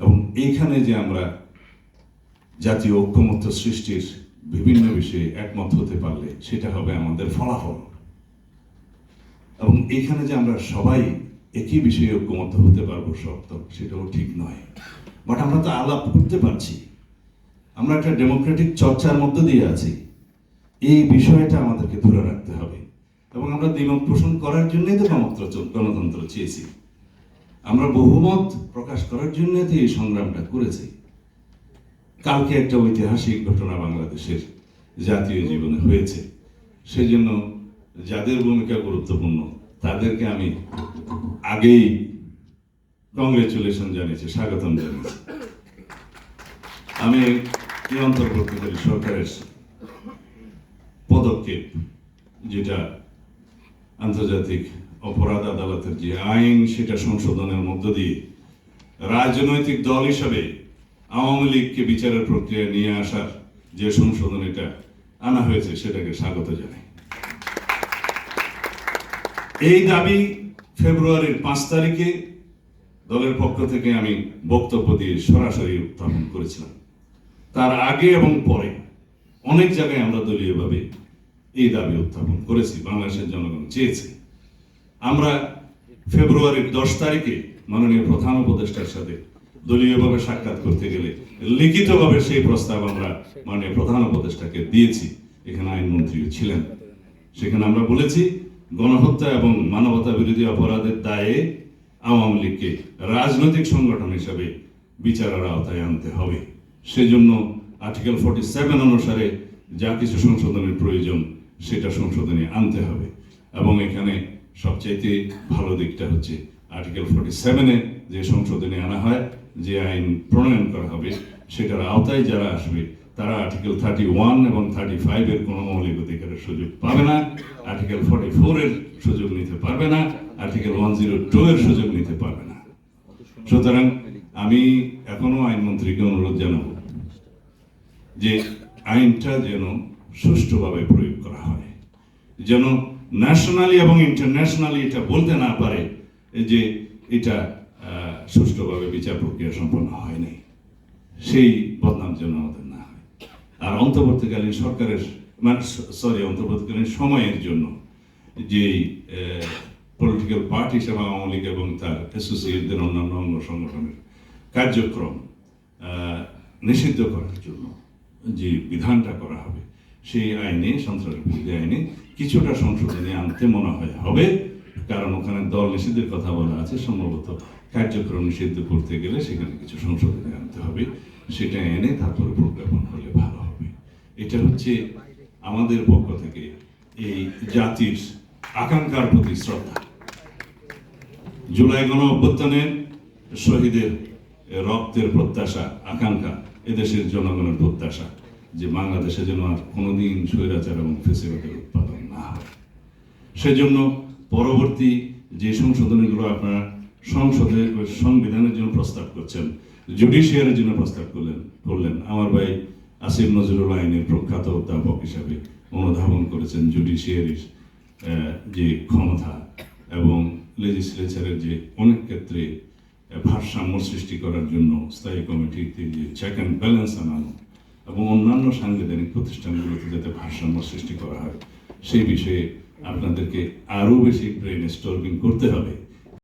এবং এইখানে যে আমরা জাতীয় ঐক্যমত্য সৃষ্টির বিভিন্ন বিষয়ে একমত হতে পারলে সেটা হবে আমাদের ফলাফল। এবং এইখানে যে আমরা সবাই একই বিষয়ে ঐক্যমত হতে পারব শর্ত সেটাও ঠিক নয়। বাট আমরা তো আলাপ করতে পারছি। আমরা একটা ডেমোক্রেটিক চর্চার মধ্য দিয়ে আছি। এই বিষয়টা আমাদেরকে ধরে রাখতে হবে। এবং আমরা দ্বিমত পোষণ করার জন্যই তো গণতন্ত্র চেয়েছি। আমরা বহুমত প্রকাশ করার জন্য এই সংগ্রামটা করেছি। কালকে একটা ঐতিহাসিক ঘটনা বাংলাদেশের জাতীয় জীবনে হয়েছে। সেজন্য যাদের ভূমিকা গুরুত্বপূর্ণ, তাদেরকে আমি আগেই কংগ্রেচুলেশন জানিয়েছি, স্বাগতম জানিয়েছি। আমি এই অন্তর্বর্তীকালী সরকারের পদক্ষেপ, যেটা আন্তর্জাতিক অপরাধ আদালতের যে আইন, সেটা সংশোধনের মধ্য দিয়ে রাজনৈতিক দল হিসাবে আওয়ামী লীগকে বিচারের প্রক্রিয়া নিয়ে আসার যে সংশোধন, এটা আনা হয়েছে, সেটাকে স্বাগত জানাই। এই দাবি ফেব্রুয়ারির পাঁচ তারিখে দলের পক্ষ থেকে আমি বক্তব্য দিয়ে সরাসরি উত্থাপন করেছিলাম। তার আগে এবং পরে অনেক জায়গায় আমরা দলীয়ভাবে এই দাবি উত্থাপন করেছি, বাংলাদেশের জনগণ চেয়েছে। আমরা ফেব্রুয়ারির দশ তারিখে মাননীয় প্রধান উপদেষ্টার সাথে দলীয়ভাবে সাক্ষাৎ করতে গেলে লিখিতভাবে সেই প্রস্তাব আমরা মাননীয় প্রধান উপদেষ্টাকে দিয়েছি। এখানে আইনমন্ত্রীও ছিলেন। সেখানে আমরা বলেছি, গণহত্যা এবং মানবতা বিরোধী অপরাধের দায়ে আওয়ামী লীগকে রাজনৈতিক সংগঠন হিসাবে বিচারের আওতায় আনতে হবে। সেজন্য আর্টিকেল ফর্টি সেভেন অনুসারে যা কিছু সংশোধনের প্রয়োজন, সেটা সংশোধনে আনতে হবে। এবং এখানে সবচাইতে ভালো দিকটা হচ্ছে আর্টিকেল ফর্টি সেভেনে যে সংশোধনে আনা হয়, যে আইন প্রণয়ন করা হবে, সেটার আওতায় যারা আসবে, তারা আর্টিকেল থার্টি ওয়ান এবং থার্টি ফাইভের কোনো মৌলিক অধিকারের সুযোগ পাবে না আর্টিকেল ফর্টি ফোরের সুযোগ নিতে পারবে না আর্টিকেল ওয়ান জিরো টু এর সুযোগ নিতে পারবে না। সুতরাং আমি এখনও আইনমন্ত্রীকে অনুরোধ জানাব যে আইনটা যেন সুষ্ঠুভাবে প্রয়োগ করা হয়, যেন ন্যাশনালি এবং ইন্টারন্যাশনালি এটা বলতে না পারে যে এটা সুষ্ঠুভাবে বিচার প্রক্রিয়া সম্পন্ন হয়নি সেই বদনাম যেন আমাদের না হয়। আর অন্তর্বর্তীকালীন সরকারের মানে সরি অন্তর্বর্তীকালীন সময়ের জন্য যে পলিটিক্যাল পার্টি হিসেবে আওয়ামী লীগ এবং তার অ্যাসোসিয়েটদের অন্যান্য অঙ্গ সংগঠনের কার্যক্রম নিষিদ্ধ করার জন্য যে বিধানটা করা হবে সেই আইনে, সন্ত্রাস বিরোধী আইনে কিছুটা সংশোধনী আনতে মনে হয়। হবে কারণ ওখানে দল নিষিদ্ধের কথা বলা আছে। সম্ভবত কার্যক্রম নিষিদ্ধ করতে গেলে সেখানে কিছু সংশোধনী আনতে হবে। সেটা এনে তারপরে প্রজ্ঞাপন হলে ভালো হবে। এটা হচ্ছে আমাদের পক্ষ থেকে এই জাতির আকাঙ্ক্ষার প্রতি শ্রদ্ধা। জুলাই গণ অভ্যুত্থানের শহীদের রক্তের প্রত্যাশা, আকাঙ্ক্ষা, এদেশের জনগণের প্রত্যাশা। যে বাংলাদেশে যেন আর কোনোদিন স্বৈরাচার এবং ফেসিবাদের উৎপাদন না হয়। সেজন্য পরবর্তী যে সংশোধনীগুলো আপনারা সংসদে সংবিধানের জন্য প্রস্তাব করছেন জুডিশিয়ারের জন্য প্রস্তাব করলেন করলেন। আমার ভাই আসিফ নজরুল আইনের প্রখ্যাত অধ্যাপক হিসাবে অনুধাবন করেছেন জুডিশিয়ারির যে ক্ষমতা এবং লেজিসলেচারের যে অনেক ক্ষেত্রে ভারসাম্য সৃষ্টি করার জন্য স্থায়ী কমিটিতে যে চেক অ্যান্ড ব্যালেন্স আনানো এবং অন্যান্য সাংবিধানিক প্রতিষ্ঠানগুলোতে যাতে ভারসাম্য সৃষ্টি করা হয়, সেই বিষয়ে আপনাদেরকে আরও বেশি ব্রেন স্টর্মিং করতে হবে।